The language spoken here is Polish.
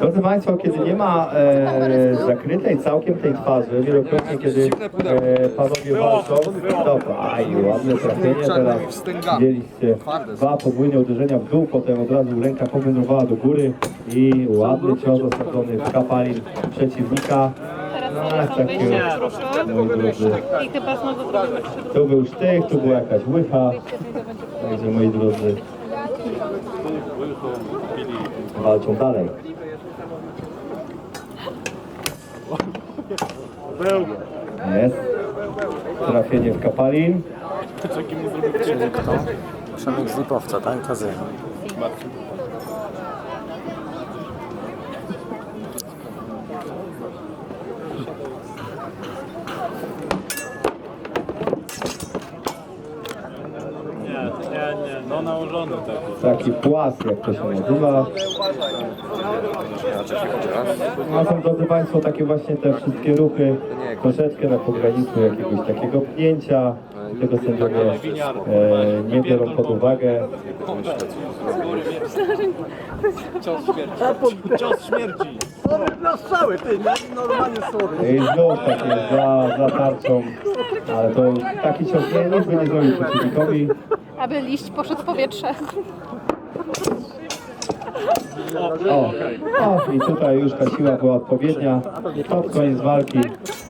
Drodzy Państwo, kiedy nie ma e, zakrytej całkiem tej twarzy, wielokrotnie kiedy e, panowie walczą, dobra, aj, ładne trafienie. Teraz, mieliście dwa podwójne uderzenia w dół, potem od razu ręka powędrowała do góry i ładny cios osadzony w kapalin przeciwnika. Teraz Ach, z ruszu. moi drodzy, I chyba znowu tu był sztych, tu była jakaś łycha, także moi drodzy, walczą dalej. Jest. Trafienie w kapalin. Przemek z Lipowca, tak? Kazy. Nie, no nałożony taki. Taki płas, jak to się nazywa. No są, drodzy Państwo, takie właśnie te wszystkie ruchy troszeczkę na pograniczu jakiegoś takiego pnięcia. Tego sędziowie e, nie biorą pod uwagę. Cios śmierci. I znów takie za, za tarczą. Ale to taki cios nie, nic by nie zrobił przeciwnikowi. Aby liść poszedł w powietrze. O, o, i tutaj już ta siła była odpowiednia. Pod koniec walki